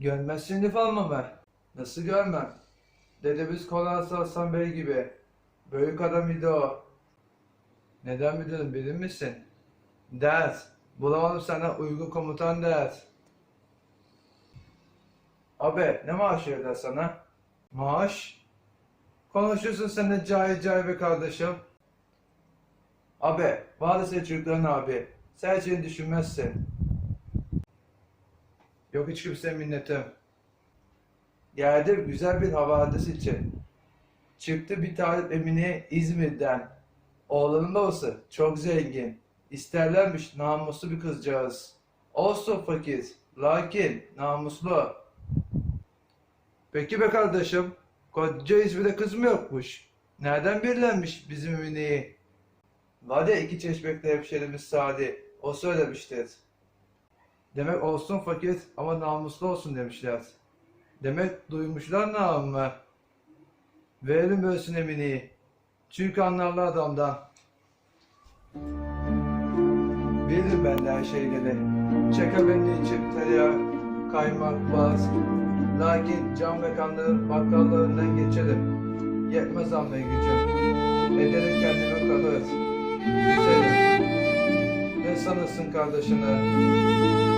Görmezsin laf almamı. Nasıl görmem? Dedemiz Konası Hasan Bey gibi. Büyük adam idi o. Neden müdürüm bilir misin? Ders. Bulamadım sana uygun komutan ders. Abi ne maaş verirler sana? Maaş? Konuşuyorsun sen de cahil cahil be kardeşim. Abi, senin çocukların abi. Sen hiç düşünmezsin. Yok hiç kimseye minnetim. Geldim güzel bir havadis için. Çıktı bir talip Emine İzmir'den. Oğlanın babası çok zengin. İsterlermiş namuslu bir kızcağız. Olsun fakir. Lakin namuslu. Peki be kardeşim. Koca İzmir'de kız mı yokmuş? Nereden birlenmiş bizim Emine'yi? Var ya iki çeşmekli hemşerimiz Sadi. O söylemiştir. Demek olsun fakir ama namuslu olsun demişler. Demek duymuşlar namımı. Verelim ölsün Emine'yi. Çünkü anlarlar adamdan. Bilirim ben her şeyleri. Çeker benim için tereyağı, kaymak, baz. Lakin cam mekanların bakkallarından geçerim. Yetmez almaya gücüm. Ederim kendime kalır. Güzelim. Ne sanırsın kardeşine?